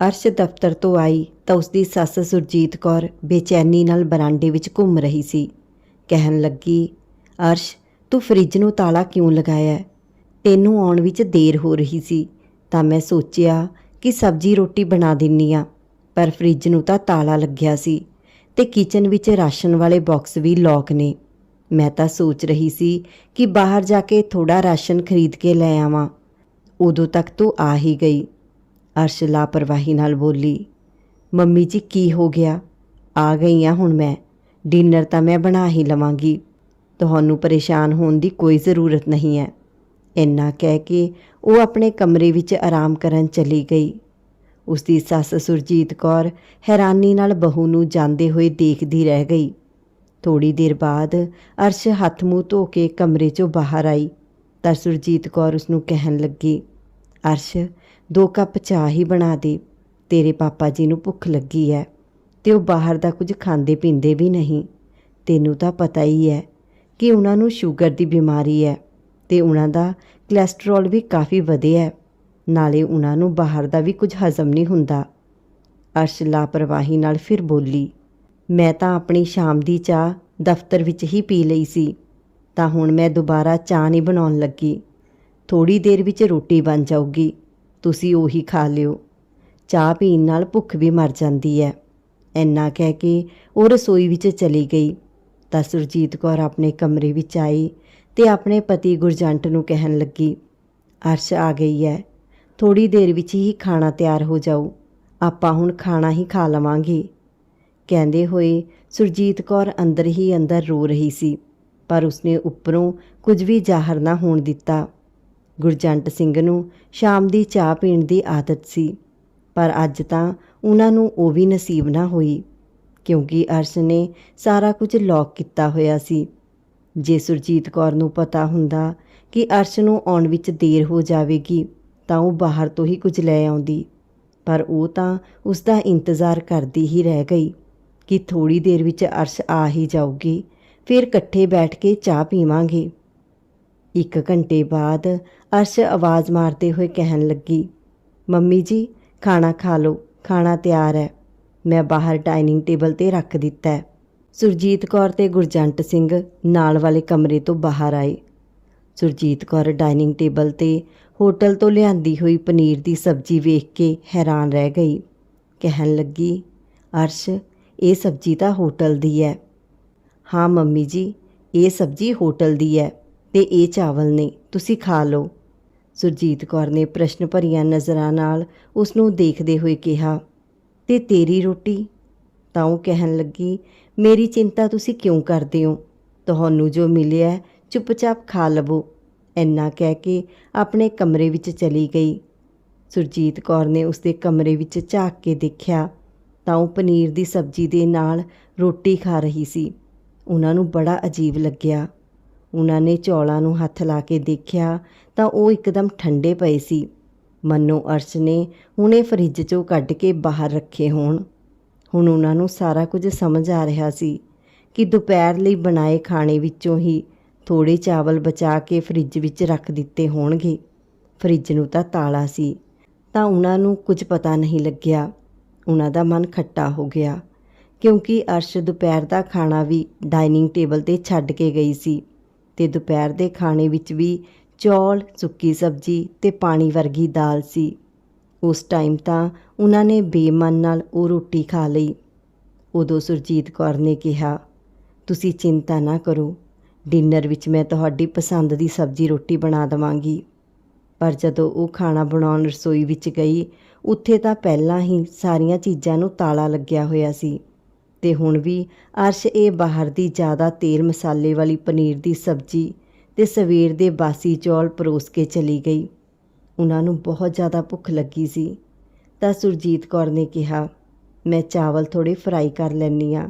ਅਰਸ਼ ਦਫ਼ਤਰ ਤੋਂ ਆਈ ਤਾਂ ਉਸਦੀ ਸੱਸ ਸੁਰਜੀਤ ਕੌਰ ਬੇਚੈਨੀ ਨਾਲ ਬਰਾਂਡੇ ਵਿੱਚ ਘੁੰਮ ਰਹੀ ਸੀ। ਕਹਿਣ ਲੱਗੀ, ਅਰਸ਼, ਤੂੰ ਫ੍ਰਿਜ ਨੂੰ ਤਾਲਾ ਕਿਉਂ ਲਗਾਇਆ? ਤੈਨੂੰ ਆਉਣ ਵਿੱਚ ਦੇਰ ਹੋ ਰਹੀ ਸੀ। ਤਾਂ ਮੈਂ ਸੋਚਿਆ ਕਿ ਸਬਜ਼ੀ ਰੋਟੀ ਬਣਾ ਦਿੰਨੀ ਆ, ਪਰ ਫ੍ਰਿਜ ਨੂੰ ਤਾਂ ਤਾਲਾ ਲੱਗਿਆ ਸੀ ਤੇ ਕਿਚਨ ਵਿੱਚ ਰਾਸ਼ਨ ਵਾਲੇ ਬਾਕਸ ਵੀ ਲੌਕ ਨੇ। ਮੈਂ ਤਾਂ ਸੋਚ ਰਹੀ ਸੀ ਕਿ ਬਾਹਰ ਜਾ ਕੇ ਥੋੜਾ ਰਾਸ਼ਨ ਖਰੀਦ ਕੇ ਲੈ ਆਵਾਂ। ਉਦੋਂ ਤੱਕ ਤੂੰ ਆ ਹੀ ਗਈ। ਅਰਸ਼ ਲਾਪਰਵਾਹੀ ਨਾਲ ਬੋਲੀ, ਮੰਮੀ ਜੀ, ਕੀ ਹੋ ਗਿਆ? ਆ ਗਈ ਆ ਹੁਣ ਮੈਂ। ਡਿਨਰ ਤਾਂ ਮੈਂ ਬਣਾ ਹੀ ਲਵਾਂਗੀ। ਤੁਹਾਨੂੰ ਪਰੇਸ਼ਾਨ ਹੋਣ ਦੀ ਕੋਈ ਜ਼ਰੂਰਤ ਨਹੀਂ ਹੈ। ਇੰਨਾ ਕਹਿ ਕੇ ਉਹ ਆਪਣੇ ਕਮਰੇ ਵਿੱਚ ਆਰਾਮ ਕਰਨ ਚਲੀ ਗਈ। ਉਸਦੀ ਸੱਸ ਸੁਰਜੀਤ ਕੌਰ ਹੈਰਾਨੀ ਨਾਲ ਬਹੂ ਨੂੰ ਜਾਂਦੇ ਹੋਏ ਦੇਖਦੀ ਰਹਿ ਗਈ। ਥੋੜੀ ਦੇਰ ਬਾਅਦ ਅਰਸ਼ ਹੱਥ ਮੂੰਹ ਧੋ ਕੇ ਕਮਰੇ 'ਚੋਂ ਬਾਹਰ ਆਈ ਤਾਂ ਸੁਰਜੀਤ ਕੌਰ ਉਸ ਨੂੰ ਕਹਿਣ ਲੱਗੀ, ਅਰਸ਼ ਦੋ ਕੱਪ ਚਾਹ ਹੀ ਬਣਾ ਦੇ। ਤੇਰੇ ਪਾਪਾ ਜੀ ਨੂੰ ਭੁੱਖ ਲੱਗੀ ਹੈ ਤੇ ਉਹ ਬਾਹਰ ਦਾ ਕੁਝ ਖਾਂਦੇ ਪੀਂਦੇ ਵੀ ਨਹੀਂ। ਤੈਨੂੰ ਤਾਂ ਪਤਾ ਹੀ ਹੈ ਕਿ ਉਹਨਾਂ ਨੂੰ ਸ਼ੂਗਰ ਦੀ ਬਿਮਾਰੀ ਹੈ ਤੇ ਉਹਨਾਂ ਦਾ ਕੋਲੇਸਟ੍ਰੋਲ ਵੀ ਕਾਫੀ ਵਧਿਆ ਹੈ ਨਾਲੇ ਉਹਨਾਂ ਨੂੰ ਬਾਹਰ ਦਾ ਵੀ ਕੁਝ ਹਜ਼ਮ ਨਹੀਂ ਹੁੰਦਾ। ਅਰਸ਼ ਲਾਪਰਵਾਹੀ ਨਾਲ ਫਿਰ ਬੋਲੀ, ਮੈਂ ਤਾਂ ਆਪਣੀ ਸ਼ਾਮ ਦੀ ਚਾਹ ਦਫ਼ਤਰ ਵਿੱਚ ਹੀ ਪੀ ਲਈ ਸੀ, ਤਾਂ ਹੁਣ ਮੈਂ ਦੁਬਾਰਾ ਚਾਹ ਨਹੀਂ ਬਣਾਉਣ ਲੱਗੀ। ਥੋੜੀ ਦੇਰ ਵਿੱਚ ਰੋਟੀ ਬਣ ਜਾਊਗੀ। ਤੁਸੀਂ ਉਹੀ ਖਾ ਲਿਓ। ਚਾਹ ਪੀਣ ਨਾਲ ਭੁੱਖ ਵੀ ਮਰ ਜਾਂਦੀ ਹੈ। ਇੰਨਾ ਕਹਿ ਕੇ ਉਹ ਰਸੋਈ ਵਿੱਚ ਚਲੀ ਗਈ। ਤਾਂ ਸੁਰਜੀਤ ਕੌਰ ਆਪਣੇ ਕਮਰੇ ਵਿੱਚ ਆਈ ਤੇ ਆਪਣੇ ਪਤੀ ਗੁਰਜੰਟ ਨੂੰ ਕਹਿਣ ਲੱਗੀ, ਅਰਸ਼ ਆ ਗਈ ਹੈ। ਥੋੜੀ ਦੇਰ ਵਿੱਚ ਹੀ ਖਾਣਾ ਤਿਆਰ ਹੋ ਜਾਊ। ਆਪਾਂ ਹੁਣ ਖਾਣਾ ਹੀ ਖਾ ਲਵਾਂਗੇ। ਕਹਿੰਦੇ ਹੋਏ ਸੁਰਜੀਤ ਕੌਰ ਅੰਦਰ ਹੀ ਅੰਦਰ ਰੋ ਰਹੀ ਸੀ, ਪਰ ਉਸਨੇ ਉੱਪਰੋਂ ਕੁਝ ਵੀ ਜ਼ਾਹਰ ਨਾ ਹੋਣ ਦਿੱਤਾ। ਗੁਰਜੰਟ ਸਿੰਘ ਨੂੰ ਸ਼ਾਮ ਦੀ ਚਾਹ ਪੀਣ ਦੀ ਆਦਤ ਸੀ। ਪਰ ਅੱਜ ਤਾਂ ਉਹਨਾਂ ਨੂੰ ਉਹ ਵੀ ਨਸੀਬ ਨਾ ਹੋਈ, ਕਿਉਂਕਿ ਅਰਸ਼ ਨੇ ਸਾਰਾ ਕੁਝ ਲੌਕ ਕੀਤਾ ਹੋਇਆ ਸੀ। ਜੇ ਸੁਰਜੀਤ ਕੌਰ ਨੂੰ ਪਤਾ ਹੁੰਦਾ ਕਿ ਅਰਸ਼ ਨੂੰ ਆਉਣ ਵਿੱਚ ਦੇਰ ਹੋ ਜਾਵੇਗੀ, ਤਾਂ ਉਹ ਬਾਹਰ ਤੋਂ ਹੀ ਕੁਝ ਲੈ ਆਉਂਦੀ। ਪਰ ਉਹ ਤਾਂ ਉਸ ਦਾ ਇੰਤਜ਼ਾਰ ਕਰਦੀ ਹੀ ਰਹਿ ਗਈ ਕਿ ਥੋੜੀ ਦੇਰ ਵਿੱਚ ਅਰਸ਼ ਆ ਹੀ ਜਾਊਗੀ, ਫਿਰ ਇਕੱਠੇ ਬੈਠ ਕੇ ਚਾਹ ਪੀਵਾਂਗੇ। ਇੱਕ ਘੰਟੇ ਬਾਅਦ ਅਰਸ਼ ਆਵਾਜ਼ ਮਾਰਦੇ ਹੋਏ ਕਹਿਣ ਲੱਗੀ, ਮੰਮੀ ਜੀ, ਖਾਣਾ ਖਾ ਲਓ, ਖਾਣਾ ਤਿਆਰ ਹੈ। ਮੈਂ ਬਾਹਰ ਡਾਈਨਿੰਗ ਟੇਬਲ ਤੇ ਰੱਖ ਦਿੱਤਾ ਹੈ। ਸੁਰਜੀਤ ਕੌਰ ਤੇ ਗੁਰਜੰਟ ਸਿੰਘ ਨਾਲ ਵਾਲੇ ਕਮਰੇ ਤੋਂ ਬਾਹਰ ਆਏ। ਸੁਰਜੀਤ ਕੌਰ ਡਾਈਨਿੰਗ ਟੇਬਲ ਤੇ ਹੋਟਲ ਤੋਂ ਲਿਆਂਦੀ ਹੋਈ ਪਨੀਰ ਦੀ ਸਬਜ਼ੀ ਵੇਖ ਕੇ ਹੈਰਾਨ ਰਹਿ ਗਈ। ਕਹਿਣ ਲੱਗੀ, ਅਰਸ਼, ਇਹ ਸਬਜ਼ੀ ਤਾਂ ਹੋਟਲ ਦੀ ਹੈ। ਹਾਂ ਮੰਮੀ ਜੀ, ਇਹ ਸਬਜ਼ੀ ਹੋਟਲ ਦੀ ਹੈ। ਤੇ ਇਹ ਚਾਵਲ ਨੇ। ਤੁਸੀਂ ਖਾ ਲਓ। ਸੁਰਜੀਤ ਕੌਰ ਨੇ ਪ੍ਰਸ਼ਨ ਭਰੀਆਂ ਨਜ਼ਰਾਂ ਨਾਲ ਉਸ ਨੂੰ ਦੇਖਦੇ ਹੋਏ ਕਿਹਾ ਤੇ ਤੇਰੀ ਰੋਟੀ? ਤਾਂ ਉਹ ਕਹਿਣ ਲੱਗੀ ਮੇਰੀ ਚਿੰਤਾ ਤੁਸੀਂ ਕਿਉਂ ਕਰਦੇ ਹੋ? ਤੁਹਾਨੂੰ ਜੋ ਮਿਲਿਆ ਹੈ, ਚੁੱਪਚਾਪ ਖਾ ਲਵੋ। ਇੰਨਾ ਕਹਿ ਕੇ ਆਪਣੇ ਕਮਰੇ ਵਿੱਚ ਚਲੀ ਗਈ। ਸੁਰਜੀਤ ਕੌਰ ਨੇ ਉਸਦੇ ਕਮਰੇ ਵਿੱਚ ਝਾਕ ਕੇ ਦੇਖਿਆ ਤਾਂ ਉਹ ਪਨੀਰ ਦੀ ਸਬਜ਼ੀ ਦੇ ਨਾਲ ਰੋਟੀ ਖਾ ਰਹੀ ਸੀ। ਉਹਨਾਂ ਨੂੰ ਬੜਾ ਅਜੀਬ ਲੱਗਿਆ। ਉਹਨਾਂ ਨੇ ਚੌਲਾਂ ਨੂੰ ਹੱਥ ਲਾ ਕੇ ਦੇਖਿਆ ਤਾਂ ਉਹ ਇੱਕਦਮ ਠੰਡੇ ਪਏ ਸੀ। ਮੰਨੋ ਅਰਸ਼ ਨੇ ਹੁਣੇ ਫਰਿੱਜ 'ਚੋਂ ਕੱਢ ਕੇ ਬਾਹਰ ਰੱਖੇ ਹੋਣ। ਹੁਣ ਉਹਨਾਂ ਨੂੰ ਸਾਰਾ ਕੁਝ ਸਮਝ ਆ ਰਿਹਾ ਸੀ ਕਿ ਦੁਪਹਿਰ ਲਈ ਬਣਾਏ ਖਾਣੇ ਵਿੱਚੋਂ ਹੀ ਥੋੜੇ ਚਾਵਲ ਬਚਾ ਕੇ ਫਰਿੱਜ ਵਿੱਚ ਰੱਖ ਦਿੱਤੇ ਹੋਣਗੇ। ਫਰਿੱਜ ਨੂੰ ਤਾਂ ਤਾਲਾ ਸੀ, ਤਾਂ ਉਹਨਾਂ ਨੂੰ ਕੁਝ ਪਤਾ ਨਹੀਂ ਲੱਗਿਆ। ਉਹਨਾਂ ਦਾ ਮਨ ਖੱਟਾ ਹੋ ਗਿਆ, ਕਿਉਂਕਿ ਅਰਸ਼ ਦੁਪਹਿਰ ਦਾ ਖਾਣਾ ਵੀ ਡਾਈਨਿੰਗ ਟੇਬਲ ਤੇ ਛੱਡ ਕੇ ਗਈ ਸੀ। ਤੇ ਦੁਪਹਿਰ ਦੇ ਖਾਣੇ ਵਿੱਚ ਵੀ ਚੌਲ, ਸੁੱਕੀ ਸਬਜ਼ੀ ਤੇ ਪਾਣੀ ਵਰਗੀ ਦਾਲ ਸੀ। ਉਸ ਟਾਈਮ ਤਾਂ ਉਹਨਾਂ ਨੇ ਬੇਮਨ ਨਾਲ ਉਹ ਰੋਟੀ ਖਾ ਲਈ। ਉਦੋਂ ਸੁਰਜੀਤ ਕੌਰ ਨੇ ਕਿਹਾ, ਤੁਸੀਂ ਚਿੰਤਾ ਨਾ ਕਰੋ, ਡਿਨਰ ਵਿੱਚ ਮੈਂ ਤੁਹਾਡੀ ਪਸੰਦ ਦੀ ਸਬਜ਼ੀ ਰੋਟੀ ਬਣਾ ਦਵਾਂਗੀ। ਪਰ ਜਦੋਂ ਉਹ ਖਾਣਾ ਬਣਾਉਣ ਰਸੋਈ ਵਿੱਚ ਗਈ, ਉੱਥੇ ਤਾਂ ਪਹਿਲਾਂ ਹੀ ਸਾਰੀਆਂ ਚੀਜ਼ਾਂ ਨੂੰ ਤਾਲਾ ਲੱਗਿਆ ਹੋਇਆ ਸੀ। ਤੇ ਹੁਣ ਵੀ ਅਰਸ਼ ਇਹ ਬਾਹਰ ਦੀ ਜ਼ਿਆਦਾ ਤੇਲ ਮਸਾਲੇ ਵਾਲੀ ਪਨੀਰ ਦੀ ਸਬਜ਼ੀ ਤੇ ਸਵੇਰ ਦੇ ਬਾਸੀ ਚੌਲ ਪਰੋਸ ਕੇ ਚਲੀ ਗਈ। ਉਹਨਾਂ ਨੂੰ ਬਹੁਤ ਜ਼ਿਆਦਾ ਭੁੱਖ ਲੱਗੀ ਸੀ। ਤਾਂ ਸੁਰਜੀਤ ਕੌਰ ਨੇ ਕਿਹਾ, ਮੈਂ ਚਾਵਲ ਥੋੜੇ ਫਰਾਈ ਕਰ ਲੈਣੀ ਆ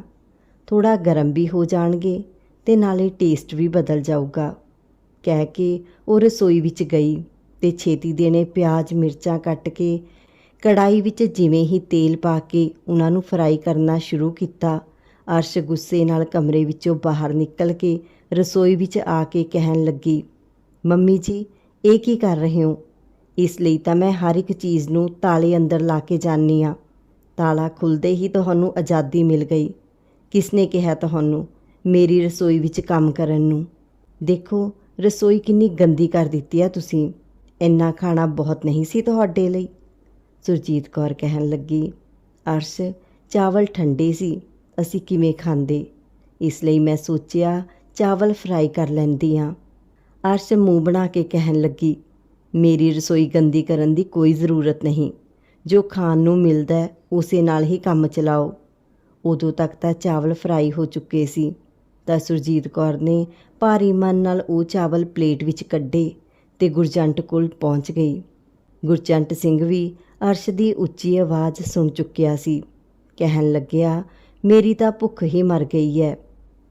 ਥੋੜਾ ਗਰਮ ਵੀ ਹੋ ਜਾਣਗੇ ਤੇ ਨਾਲੇ ਟੇਸਟ ਵੀ ਬਦਲ ਜਾਊਗਾ। ਕਹਿ ਕੇ ਉਹ ਰਸੋਈ ਵਿੱਚ ਗਈ ਤੇ ਛੇਤੀ ਦੇ ਨੇ ਪਿਆਜ਼, ਮਿਰਚਾਂ ਕੱਟ ਕੇ ਕੜਾਈ ਵਿੱਚ ਜਿਵੇਂ ਹੀ ਤੇਲ ਪਾ ਕੇ ਉਹਨਾਂ ਨੂੰ ਫਰਾਈ ਕਰਨਾ ਸ਼ੁਰੂ ਕੀਤਾ, ਅਰਸ਼ ਗੁੱਸੇ ਨਾਲ ਕਮਰੇ ਵਿੱਚੋਂ ਬਾਹਰ ਨਿਕਲ ਕੇ ਰਸੋਈ ਵਿੱਚ ਆ ਕੇ ਕਹਿਣ ਲੱਗੀ, ਮੰਮੀ ਜੀ, ਇਹ ਕੀ ਕਰ ਰਹੇ ਹੋ? ਇਸ ਲਈ ਤਾਂ ਮੈਂ ਹਰ ਇੱਕ ਚੀਜ਼ ਨੂੰ ਤਾਲੇ ਅੰਦਰ ਲਾ ਕੇ ਜਾਨੀ ਆ ਤਾਲਾ ਖੁੱਲਦੇ ਹੀ ਤੁਹਾਨੂੰ ਆਜ਼ਾਦੀ ਮਿਲ ਗਈ। ਕਿਸਨੇ ਕਿਹਾ ਤੁਹਾਨੂੰ ਮੇਰੀ ਰਸੋਈ ਵਿੱਚ ਕੰਮ ਕਰਨ ਨੂੰ? ਦੇਖੋ, ਰਸੋਈ ਕਿੰਨੀ ਗੰਦੀ ਕਰ ਦਿੱਤੀ ਆ ਤੁਸੀਂ। ਇੰਨਾ ਖਾਣਾ ਬਹੁਤ ਨਹੀਂ ਸੀ ਤੁਹਾਡੇ ਲਈ। ਸੁਰਜੀਤ ਕੌਰ ਕਹਿਣ ਲੱਗੀ, ਅਰਸ਼, ਚਾਵਲ ਠੰਡੇ ਸੀ, ਅਸੀਂ ਕਿਵੇਂ ਖਾਂਦੇ? ਇਸ ਲਈ ਮੈਂ ਸੋਚਿਆ ਚਾਵਲ ਫਰਾਈ ਕਰ ਲੈਂਦੀ ਆ ਅਰਸ਼ ਮੂੰਹ ਬਣਾ ਕੇ ਕਹਿਣ ਲੱਗੀ, ਮੇਰੀ ਰਸੋਈ ਗੰਦੀ ਕਰਨ ਦੀ ਕੋਈ ਜ਼ਰੂਰਤ ਨਹੀਂ। ਜੋ ਖਾਣ ਨੂੰ ਮਿਲਦਾ ਉਸੇ ਨਾਲ ਹੀ ਕੰਮ ਚਲਾਓ। ਉਦੋਂ ਤੱਕ ਤਾਂ ਚਾਵਲ ਫਰਾਈ ਹੋ ਚੁੱਕੇ ਸੀ। ਤਾਂ ਸੁਰਜੀਤ ਕੌਰ ਨੇ ਭਾਰੀ ਮਨ ਨਾਲ ਉਹ ਚਾਵਲ ਪਲੇਟ ਵਿੱਚ ਕੱਢੇ ਤੇ ਗੁਰਜੰਟ ਕੋਲ ਪਹੁੰਚ ਗਈ। ਗੁਰਜੰਟ ਸਿੰਘ ਵੀ ਅਰਸ਼ ਦੀ ਉੱਚੀ ਆਵਾਜ਼ ਸੁਣ ਚੁੱਕਿਆ ਸੀ। ਕਹਿਣ ਲੱਗਿਆ, ਮੇਰੀ ਤਾਂ ਭੁੱਖ ਹੀ ਮਰ ਗਈ ਹੈ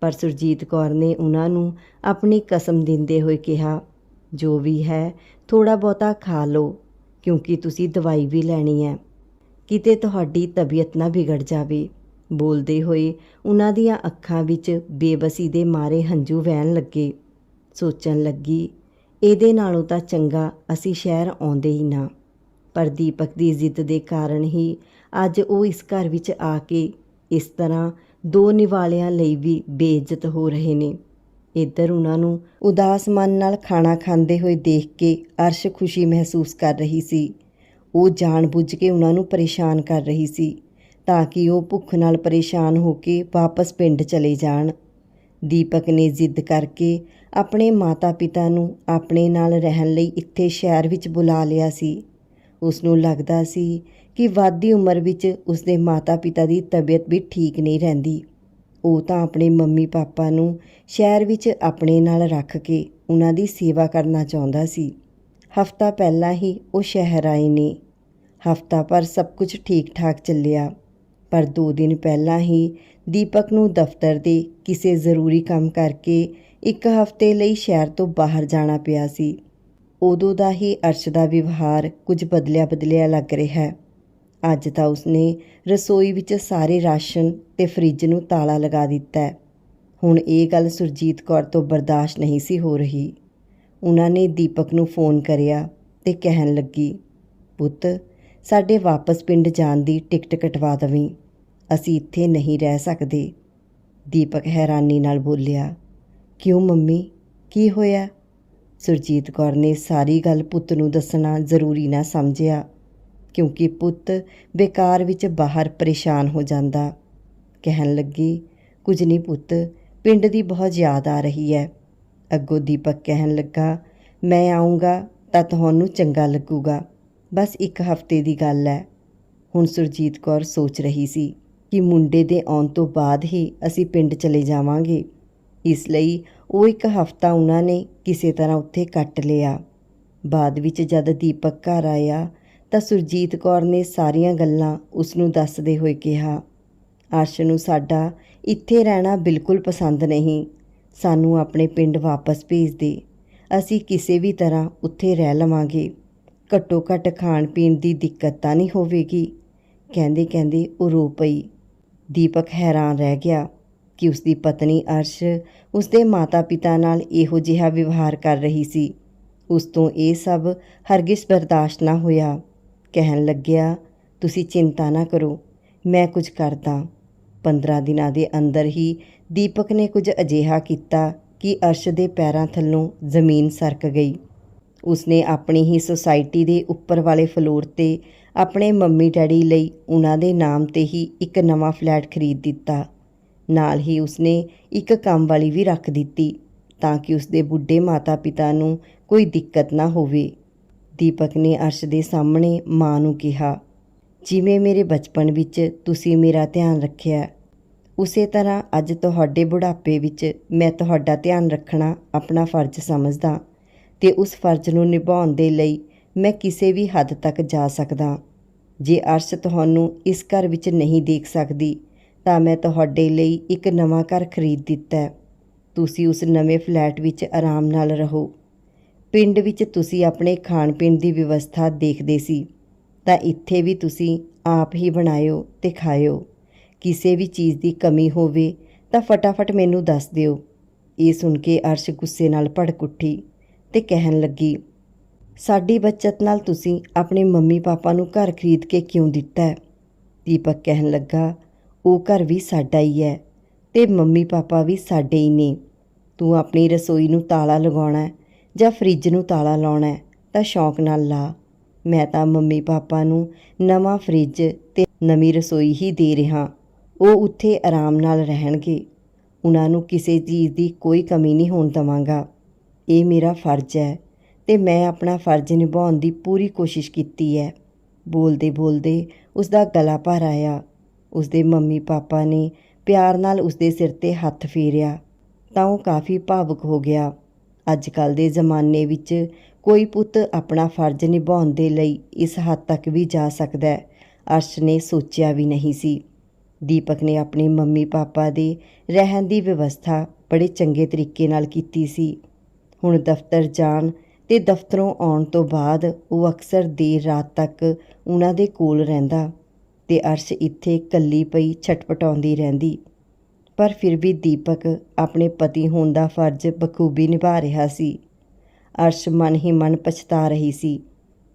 ਪਰ ਸੁਰਜੀਤ ਕੌਰ ਨੇ ਉਹਨਾਂ ਨੂੰ ਆਪਣੀ ਕਸਮ ਦਿੰਦੇ ਹੋਏ ਕਿਹਾ, ਜੋ ਵੀ ਹੈ ਥੋੜਾ ਬਹੁਤਾ ਖਾ ਲਓ, ਕਿਉਂਕਿ ਤੁਸੀਂ ਦਵਾਈ ਵੀ ਲੈਣੀ ਹੈ ਕਿਤੇ ਤੁਹਾਡੀ ਤਬੀਅਤ ਨਾ ਵਿਗੜ ਜਾਵੇ। ਬੋਲਦੇ ਹੋਏ ਉਹਨਾਂ ਦੀਆਂ ਅੱਖਾਂ ਵਿੱਚ ਬੇਬਸੀ ਦੇ ਮਾਰੇ ਹੰਝੂ ਵਹਿਣ ਲੱਗੇ। ਸੋਚਣ ਲੱਗੀ, ਇਹਦੇ ਨਾਲੋਂ ਤਾਂ ਚੰਗਾ ਅਸੀਂ ਸ਼ਹਿਰ ਆਉਂਦੇ ਹੀ ਨਾ। ਪਰ ਦੀਪਕ ਦੀ ਜ਼ਿੱਦ ਦੇ ਕਾਰਨ ਹੀ ਅੱਜ ਉਹ ਇਸ ਘਰ ਵਿੱਚ ਆ ਕੇ ਇਸ ਤਰ੍ਹਾਂ ਦੋ ਨਿਵਾਲਿਆਂ ਲਈ ਵੀ ਬੇਇੱਜ਼ਤ ਹੋ ਰਹੇ ਨੇ। ਇੱਧਰ ਉਹਨਾਂ ਨੂੰ ਉਦਾਸ ਮਨ ਨਾਲ ਖਾਣਾ ਖਾਂਦੇ ਹੋਏ ਦੇਖ ਕੇ ਅਰਸ਼ ਖੁਸ਼ੀ ਮਹਿਸੂਸ ਕਰ ਰਹੀ ਸੀ। ਉਹ ਜਾਣਬੁੱਝ ਕੇ ਉਹਨਾਂ ਨੂੰ ਪਰੇਸ਼ਾਨ ਕਰ ਰਹੀ ਸੀ ਤਾਂ ਕਿ ਉਹ ਭੁੱਖ ਨਾਲ ਪਰੇਸ਼ਾਨ ਹੋ ਕੇ ਵਾਪਸ ਪਿੰਡ ਚਲੇ ਜਾਣ। ਦੀਪਕ ਨੇ ਜ਼ਿੱਦ ਕਰਕੇ ਆਪਣੇ ਮਾਤਾ-ਪਿਤਾ ਨੂੰ ਆਪਣੇ ਨਾਲ ਰਹਿਣ ਲਈ ਇੱਥੇ ਸ਼ਹਿਰ ਵਿੱਚ ਬੁਲਾ ਲਿਆ ਸੀ। ਉਸ ਨੂੰ ਲੱਗਦਾ ਸੀ ਕਿ ਵਾਦੀ ਉਮਰ ਵਿੱਚ ਉਸਦੇ ਮਾਤਾ-ਪਿਤਾ ਦੀ ਤਬੀਅਤ ਵੀ ਠੀਕ ਨਹੀਂ ਰਹਿੰਦੀ। ਉਹ ਤਾਂ ਆਪਣੇ ਮੰਮੀ ਪਾਪਾ ਨੂੰ ਸ਼ਹਿਰ ਵਿੱਚ ਆਪਣੇ ਨਾਲ ਰੱਖ ਕੇ ਉਹਨਾਂ ਦੀ ਸੇਵਾ ਕਰਨਾ ਚਾਹੁੰਦਾ ਸੀ। ਹਫਤਾ ਪਹਿਲਾਂ ਹੀ ਉਹ ਸ਼ਹਿਰ ਆਏ ਨੇ। ਹਫਤਾ ਪਰ ਸਭ ਕੁਝ ਠੀਕ ਠਾਕ ਚੱਲਿਆ। ਪਰ 2 ਦਿਨ ਪਹਿਲਾਂ ਹੀ ਦੀਪਕ ਨੂੰ ਦਫ਼ਤਰ ਦੇ ਕਿਸੇ ਜ਼ਰੂਰੀ ਕੰਮ ਕਰਕੇ ਇੱਕ ਹਫ਼ਤੇ ਲਈ ਸ਼ਹਿਰ ਤੋਂ ਬਾਹਰ ਜਾਣਾ ਪਿਆ ਸੀ। ਉਦੋਂ ਦਾ ਹੀ ਅਰਸ਼ ਦਾ ਵਿਵਹਾਰ ਕੁਝ ਬਦਲਿਆ ਬਦਲਿਆ ਲੱਗ ਰਿਹਾ। ਹੈ ਅੱਜ ਤਾਂ ਉਸਨੇ ਰਸੋਈ ਵਿੱਚ ਸਾਰੇ ਰਾਸ਼ਨ ਤੇ ਫਰਿੱਜ ਨੂੰ ਤਾਲਾ ਲਗਾ ਦਿੱਤਾ। ਹੈ ਹੁਣ ਇਹ ਗੱਲ ਸੁਰਜੀਤ ਕੌਰ ਤੋਂ ਬਰਦਾਸ਼ਤ ਨਹੀਂ ਸੀ ਹੋ ਰਹੀ। ਉਹਨਾਂ ਨੇ ਦੀਪਕ ਨੂੰ ਫੋਨ ਕਰਿਆ ਤੇ ਕਹਿਣ ਲੱਗੀ, ਪੁੱਤ, ਸਾਡੇ ਵਾਪਸ ਪਿੰਡ ਜਾਣ ਦੀ ਟਿਕਟ ਕਟਵਾ ਦਵੀਂ। ਅਸੀਂ ਇੱਥੇ ਨਹੀਂ ਰਹਿ ਸਕਦੇ। ਦੀਪਕ ਹੈਰਾਨੀ ਨਾਲ ਬੋਲਿਆ, ਕਿਉਂ ਮੰਮੀ? ਕੀ ਹੋਇਆ? ਸੁਰਜੀਤ ਕੌਰ ਨੇ ਸਾਰੀ ਗੱਲ ਪੁੱਤ ਨੂੰ ਦੱਸਣਾ ਜ਼ਰੂਰੀ ਨਾ ਸਮਝਿਆ, ਕਿਉਂਕਿ ਪੁੱਤ ਬੇਕਾਰ ਵਿੱਚ ਬਾਹਰ ਪਰੇਸ਼ਾਨ ਹੋ ਜਾਂਦਾ। ਕਹਿਣ ਲੱਗੀ, ਕੁਝ ਨਹੀਂ ਪੁੱਤ, ਪਿੰਡ ਦੀ ਬਹੁਤ ਯਾਦ ਆ ਰਹੀ ਹੈ ਅੱਗੋਂ ਦੀਪਕ ਕਹਿਣ ਲੱਗਾ, ਮੈਂ ਆਉਂਗਾ ਤਾਂ ਤੁਹਾਨੂੰ ਚੰਗਾ ਲੱਗੂਗਾ, ਬਸ ਇੱਕ ਹਫ਼ਤੇ ਦੀ ਗੱਲ ਹੈ ਹੁਣ ਸੁਰਜੀਤ ਕੌਰ ਸੋਚ ਰਹੀ ਸੀ ਕਿ ਮੁੰਡੇ ਦੇ ਆਉਣ ਤੋਂ ਬਾਅਦ ਹੀ ਅਸੀਂ ਪਿੰਡ ਚਲੇ ਜਾਵਾਂਗੇ। ਇਸ ਲਈ ਉਹ ਇੱਕ ਹਫ਼ਤਾ ਉਹਨਾਂ ਨੇ ਕਿਸੇ ਤਰ੍ਹਾਂ ਉੱਥੇ ਕੱਟ ਲਿਆ। ਬਾਅਦ ਵਿੱਚ ਜਦ ਦੀਪਕ ਘਰ ਆਇਆ ਤਾਂ ਸੁਰਜੀਤ ਕੌਰ ਨੇ ਸਾਰੀਆਂ ਗੱਲਾਂ ਉਸ ਨੂੰ ਦੱਸਦੇ ਹੋਏ ਕਿਹਾ ਅਰਸ਼ ਨੂੰ ਸਾਡਾ ਇੱਥੇ ਰਹਿਣਾ ਬਿਲਕੁਲ ਪਸੰਦ ਨਹੀਂ। ਸਾਨੂੰ ਆਪਣੇ ਪਿੰਡ ਵਾਪਸ ਭੇਜ ਦੇ। ਅਸੀਂ ਕਿਸੇ ਵੀ ਤਰ੍ਹਾਂ ਉੱਥੇ ਰਹਿ ਲਵਾਂਗੇ। ਘੱਟੋ ਘੱਟ ਖਾਣ ਪੀਣ ਦੀ ਦਿੱਕਤ ਤਾਂ ਨਹੀਂ ਹੋਵੇਗੀ। ਕਹਿੰਦੇ ਕਹਿੰਦੇ ਉਹ ਰੋ ਪਈ। ਦੀਪਕ ਹੈਰਾਨ ਰਹਿ ਗਿਆ। ਕਿ ਉਸ ਦੀ ਪਤਨੀ ਅਰਸ਼ ਉਸ ਦੇ ਮਾਤਾ-ਪਿਤਾ ਨਾਲ ਇਹੋ ਜਿਹਾ ਵਿਵਹਾਰ ਕਰ ਰਹੀ ਸੀ। ਉਸ ਤੋਂ ਇਹ ਸਭ ਹਰਗਿਜ਼ ਬਰਦਾਸ਼ਤ ਨਾ ਹੋਇਆ। ਕਹਿਣ ਲੱਗਿਆ, ਤੁਸੀਂ ਚਿੰਤਾ ਨਾ ਕਰੋ, ਮੈਂ ਕੁਝ ਕਰਦਾ। 15 ਦਿਨਾਂ ਦੇ ਅੰਦਰ ਹੀ ਦੀਪਕ ਨੇ ਕੁਝ ਅਜਿਹਾ ਕੀਤਾ ਕਿ ਅਰਸ਼ ਦੇ ਪੈਰਾਂ ਥੱਲੋਂ ਜ਼ਮੀਨ ਸਰਕ ਗਈ। ਉਸਨੇ ਆਪਣੀ ਹੀ ਸੁਸਾਇਟੀ ਦੇ ਉੱਪਰ ਵਾਲੇ ਫਲੋਰ ਤੇ ਆਪਣੇ ਮੰਮੀ ਡੈਡੀ ਲਈ ਉਹਨਾਂ ਦੇ ਨਾਮ ਤੇ ਹੀ ਇੱਕ ਨਵਾਂ ਫਲੈਟ ਖਰੀਦ ਦਿੱਤਾ। ਨਾਲ ਹੀ ਉਸਨੇ ਇੱਕ ਕੰਮ ਵਾਲੀ ਵੀ ਰੱਖ ਦਿੱਤੀ ਤਾਂ ਕਿ ਉਸਦੇ ਬੁੱਢੇ ਮਾਤਾ-ਪਿਤਾ ਨੂੰ ਕੋਈ ਦਿੱਕਤ ਨਾ ਹੋਵੇ। ਦੀਪਕ ਨੇ ਅਰਸ਼ ਦੇ ਸਾਹਮਣੇ ਮਾਂ ਨੂੰ ਕਿਹਾ, ਜਿਵੇਂ ਮੇਰੇ ਬਚਪਨ ਵਿੱਚ ਤੁਸੀਂ ਮੇਰਾ ਧਿਆਨ ਰੱਖਿਆ, ਉਸੇ ਤਰ੍ਹਾਂ ਅੱਜ ਤੁਹਾਡੇ ਬੁਢਾਪੇ ਵਿੱਚ ਮੈਂ ਤੁਹਾਡਾ ਧਿਆਨ ਰੱਖਣਾ ਆਪਣਾ ਫਰਜ਼ ਸਮਝਦਾ ਤੇ ਉਸ ਫਰਜ਼ ਨੂੰ ਨਿਭਾਉਣ ਦੇ ਲਈ ਮੈਂ ਕਿਸੇ ਵੀ ਹੱਦ ਤੱਕ ਜਾ ਸਕਦਾ। ਜੇ ਅਰਸ਼ ਤੁਹਾਨੂੰ ਇਸ ਘਰ ਵਿੱਚ ਨਹੀਂ ਦੇਖ ਸਕਦੀ ਤਾਂ ਮੈਂ ਤੁਹਾਡੇ ਲਈ ਇੱਕ ਨਵਾਂ ਘਰ ਖਰੀਦ ਦਿੱਤਾ ਤੁਸੀਂ ਉਸ ਨਵੇਂ ਫਲੈਟ ਵਿੱਚ ਆਰਾਮ ਨਾਲ ਰਹੋ। ਪਿੰਡ ਵਿੱਚ ਤੁਸੀਂ ਆਪਣੇ ਖਾਣ ਪੀਣ ਦੀ ਵਿਵਸਥਾ ਦੇਖਦੇ ਸੀ। ਤਾਂ ਇੱਥੇ ਵੀ ਤੁਸੀਂ ਆਪ ਹੀ ਬਣਾਇਓ ਤੇ ਖਾਇਓ। ਕਿਸੇ ਵੀ ਚੀਜ਼ ਦੀ ਕਮੀ ਹੋਵੇ ਤਾਂ ਫਟਾਫਟ ਮੈਨੂੰ ਦੱਸ ਦਿਓ। ਇਹ ਸੁਣ ਕੇ ਅਰਸ਼ ਗੁੱਸੇ ਨਾਲ ਭੜਕ ਉੱਠੀ ਤੇ ਕਹਿਣ ਲੱਗੀ, ਸਾਡੀ ਬਚਤ ਨਾਲ ਤੁਸੀਂ ਆਪਣੇ ਮੰਮੀ ਪਾਪਾ ਨੂੰ ਘਰ ਖਰੀਦ ਕੇ ਕਿਉਂ ਦਿੱਤਾ ਦੀਪਕ ਕਹਿਣ ਲੱਗਾ ਉਹ ਘਰ ਵੀ ਸਾਡਾ ਹੀ ਹੈ ਤੇ ਮੰਮੀ ਪਾਪਾ ਵੀ ਸਾਡੇ ਹੀ ਨੇ। ਤੂੰ ਆਪਣੀ ਰਸੋਈ ਨੂੰ ਤਾਲਾ ਲਗਾਉਣਾ ਜਾਂ ਫ੍ਰਿਜ ਨੂੰ ਤਾਲਾ ਲਾਉਣਾ ਤਾਂ ਸ਼ੌਂਕ ਨਾਲ ਲਾ। ਮੈਂ ਤਾਂ ਮੰਮੀ ਪਾਪਾ ਨੂੰ ਨਵਾਂ ਫ੍ਰਿਜ ਤੇ ਨਵੀਂ ਰਸੋਈ ਹੀ ਦੇ ਰਿਹਾ। ਉਹ ਉੱਥੇ ਆਰਾਮ ਨਾਲ ਰਹਿਣਗੇ। ਉਹਨਾਂ ਨੂੰ ਕਿਸੇ ਚੀਜ਼ ਦੀ ਕੋਈ ਕਮੀ ਨਹੀਂ ਹੋਣ ਦਵਾਂਗਾ। ਇਹ ਮੇਰਾ ਫਰਜ਼ ਹੈ ਤੇ ਮੈਂ ਆਪਣਾ ਫਰਜ਼ ਨਿਭਾਉਣ ਦੀ ਪੂਰੀ ਕੋਸ਼ਿਸ਼ ਕੀਤੀ ਹੈ। ਬੋਲਦੇ ਬੋਲਦੇ ਉਸ ਦਾ ਗਲਾ ਭਰ ਆਇਆ। ਉਸਦੇ ਮੰਮੀ ਪਾਪਾ ਨੇ ਪਿਆਰ ਨਾਲ ਉਸਦੇ ਸਿਰ ਤੇ ਹੱਥ ਫੇਰਿਆ, ਤਾਂ ਉਹ ਕਾਫੀ ਭਾਵੁਕ ਹੋ ਗਿਆ। ਅੱਜ ਕੱਲ ਦੇ ਜ਼ਮਾਨੇ ਵਿੱਚ ਕੋਈ ਪੁੱਤ ਆਪਣਾ ਫਰਜ਼ ਨਿਭਾਉਣ ਦੇ ਲਈ ਇਸ ਹੱਦ ਤੱਕ ਵੀ ਜਾ ਸਕਦਾ ਹੈ। ਅਰਸ਼ ਨੇ ਸੋਚਿਆ ਵੀ ਨਹੀਂ ਸੀ। ਦੀਪਕ ਨੇ ਆਪਣੇ ਮੰਮੀ ਪਾਪਾ ਦੇ ਰਹਿਣ ਦੀ ਵਿਵਸਥਾ ਬੜੇ ਚੰਗੇ ਤਰੀਕੇ ਨਾਲ ਕੀਤੀ ਸੀ। ਹੁਣ ਦਫ਼ਤਰ ਜਾਣ ਤੇ ਦਫ਼ਤਰੋਂ ਆਉਣ ਤੋਂ ਬਾਅਦ ਉਹ ਅਕਸਰ ਦੇਰ ਰਾਤ ਤੱਕ ਉਹਨਾਂ ਦੇ ਕੋਲ ਰਹਿੰਦਾ। ਤੇ ਅਰਸ਼ ਇੱਥੇ ਇਕੱਲੀ ਪਈ ਛਟਪਟਾਉਂਦੀ ਰਹਿੰਦੀ। ਪਰ ਫਿਰ ਵੀ ਦੀਪਕ ਆਪਣੇ ਪਤੀ ਹੋਣ ਦਾ ਫਰਜ਼ ਬਖੂਬੀ ਨਿਭਾ ਰਿਹਾ ਸੀ। ਅਰਸ਼ ਮਨ ਹੀ ਮਨ ਪਛਤਾ ਰਹੀ ਸੀ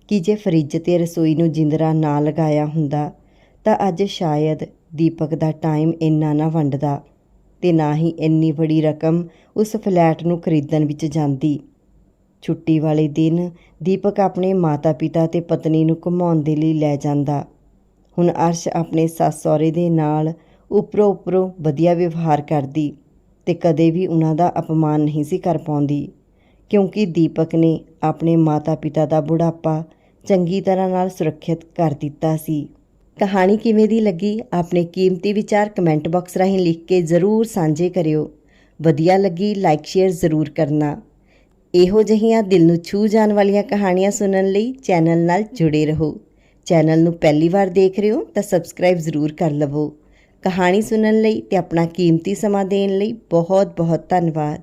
ਕਿ ਜੇ ਫਰਿੱਜ ਤੇ ਰਸੋਈ ਨੂੰ ਜਿੰਦਰਾ ਨਾ ਲਗਾਇਆ ਹੁੰਦਾ, ਤਾਂ ਅੱਜ ਸ਼ਾਇਦ ਦੀਪਕ ਦਾ ਟਾਈਮ ਇੰਨਾ ਨਾ ਵੰਡਦਾ ਤੇ ਨਾ ਹੀ ਇੰਨੀ ਬੜੀ ਰਕਮ ਉਸ ਫਲੈਟ ਨੂੰ ਖਰੀਦਣ ਵਿੱਚ ਜਾਂਦੀ। ਛੁੱਟੀ ਵਾਲੇ ਦਿਨ ਦੀਪਕ ਆਪਣੇ ਮਾਤਾ-ਪਿਤਾ ਤੇ ਪਤਨੀ ਨੂੰ ਘੁਮਾਉਣ ਦੇ ਲਈ ਲੈ ਜਾਂਦਾ। ਹੁਣ ਅਰਸ਼ ਆਪਣੇ ਸੱਸ ਸਹੁਰੇ ਦੇ ਨਾਲ ਉੱਪਰੋਂ ਉੱਪਰੋਂ ਵਧੀਆ ਵਿਵਹਾਰ ਕਰਦੀ ਤੇ ਕਦੇ ਵੀ ਉਹਨਾਂ ਦਾ ਅਪਮਾਨ ਨਹੀਂ ਸੀ ਕਰ ਪਾਉਂਦੀ, ਕਿਉਂਕਿ ਦੀਪਕ ਨੇ ਆਪਣੇ ਮਾਤਾ-ਪਿਤਾ ਦਾ ਬੁਢਾਪਾ ਚੰਗੀ ਤਰ੍ਹਾਂ ਨਾਲ ਸੁਰੱਖਿਅਤ ਕਰ ਦਿੱਤਾ ਸੀ। ਕਹਾਣੀ ਕਿਵੇਂ ਦੀ ਲੱਗੀ, ਆਪਣੇ ਕੀਮਤੀ ਵਿਚਾਰ ਕਮੈਂਟ ਬਾਕਸ ਰਾਹੀਂ ਲਿਖ ਕੇ ਜ਼ਰੂਰ ਸਾਂਝੇ ਕਰਿਓ। ਵਧੀਆ ਲੱਗੀ, ਲਾਈਕ, ਸ਼ੇਅਰ ਜ਼ਰੂਰ ਕਰਨਾ। ਇਹੋ ਜਿਹੀਆਂ ਦਿਲ ਨੂੰ ਛੂ ਜਾਣ ਵਾਲੀਆਂ ਕਹਾਣੀਆਂ ਸੁਣਨ ਲਈ ਚੈਨਲ ਨਾਲ ਜੁੜੇ ਰਹੋ। ਚੈਨਲ ਨੂੰ ਪਹਿਲੀ ਵਾਰ ਦੇਖ ਰਹੇ ਹੋ ਤਾਂ ਸਬਸਕ੍ਰਾਈਬ ਜ਼ਰੂਰ ਕਰ ਲਵੋ। ਕਹਾਣੀ ਸੁਣਨ ਲਈ ਤੇ ਆਪਣਾ ਕੀਮਤੀ ਸਮਾਂ ਦੇਣ ਲਈ ਬਹੁਤ ਬਹੁਤ ਧੰਨਵਾਦ।